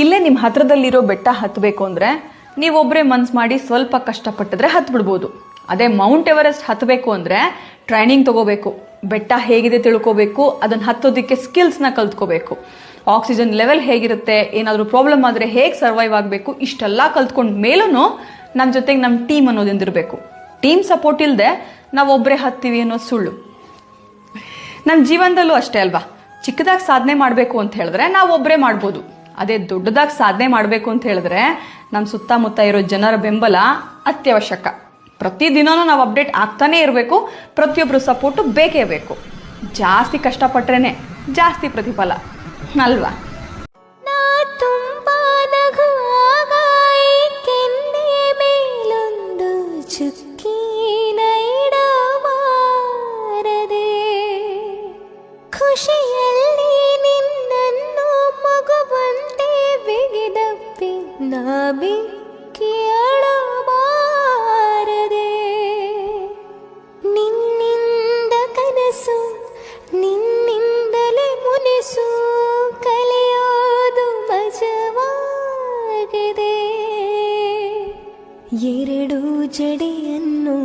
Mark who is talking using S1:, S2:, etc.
S1: ಇಲ್ಲೇ ನಿಮ್ಮ ಹತ್ರದಲ್ಲಿರೋ ಬೆಟ್ಟ ಹತ್ತಬೇಕು ಅಂದರೆ ನೀವೊಬ್ಬರೇ ಮನ್ಸು ಮಾಡಿ ಸ್ವಲ್ಪ ಕಷ್ಟಪಟ್ಟಿದ್ರೆ ಹತ್ಬಿಡ್ಬೋದು. ಅದೇ ಮೌಂಟ್ ಎವರೆಸ್ಟ್ ಹತ್ತಬೇಕು ಅಂದರೆ ಟ್ರೈನಿಂಗ್ ತಗೋಬೇಕು, ಬೆಟ್ಟ ಹೇಗಿದೆ ತಿಳ್ಕೋಬೇಕು, ಅದನ್ನು ಹತ್ತೋದಕ್ಕೆ ಸ್ಕಿಲ್ಸ್ನ ಕಲ್ತ್ಕೋಬೇಕು. ಆಕ್ಸಿಜನ್ ಲೆವೆಲ್ ಹೇಗಿರುತ್ತೆ, ಏನಾದರೂ ಪ್ರಾಬ್ಲಮ್ ಆದರೆ ಹೇಗೆ ಸರ್ವೈವ್ ಆಗಬೇಕು, ಇಷ್ಟೆಲ್ಲ ಕಲ್ತ್ಕೊಂಡ ಮೇಲೂ ನಮ್ಮ ಜೊತೆಗೆ ನಮ್ಮ ಟೀಮ್ ಅನ್ನೋದಿಂದಿರಬೇಕು. ಟೀಮ್ ಸಪೋರ್ಟ್ ಇಲ್ಲದೆ ನಾವು ಒಬ್ಬರೇ ಹತ್ತೀವಿ ಅನ್ನೋದು ಸುಳ್ಳು. ನಮ್ಮ ಜೀವನದಲ್ಲೂ ಅಷ್ಟೇ ಅಲ್ವಾ? ಚಿಕ್ಕದಾಗಿ ಸಾಧನೆ ಮಾಡಬೇಕು ಅಂತ ಹೇಳಿದ್ರೆ ನಾವು ಒಬ್ಬರೇ ಮಾಡ್ಬೋದು. ಅದೇ ದೊಡ್ಡದಾಗಿ ಸಾಧನೆ ಮಾಡಬೇಕು ಅಂತ ಹೇಳಿದ್ರೆ ನಮ್ಮ ಸುತ್ತಮುತ್ತ ಇರೋ ಜನರ ಬೆಂಬಲ ಅತ್ಯವಶ್ಯಕ. ಪ್ರತಿದಿನವೂ ನಾವು ಅಪ್ಡೇಟ್ ಆಗ್ತಾನೇ ಇರಬೇಕು ಪ್ರತಿಯೊಬ್ಬರು ಸಪೋರ್ಟು ಬೇಕೇ ಬೇಕು. ಜಾಸ್ತಿ ಕಷ್ಟಪಟ್ರೇನೆ ಜಾಸ್ತಿ ಪ್ರತಿಫಲ. ಅಲ್ವಾ?
S2: ಖುಷಿಯಲ್ಲಿ ಬಿಗಿದಪ್ಪಿ ನಾ ಬಿಕ್ಕಿ ಅಳಬಾರದೆ ನಿನ್ನಿಂದ ಕನಸು ನಿನ್ನಿಂದಲೇ ಮುನಿಸು ಕಲಿಯೋದು ಮಜವಾಗಿದೆ ಎರಡು ಜಡೆಯನ್ನು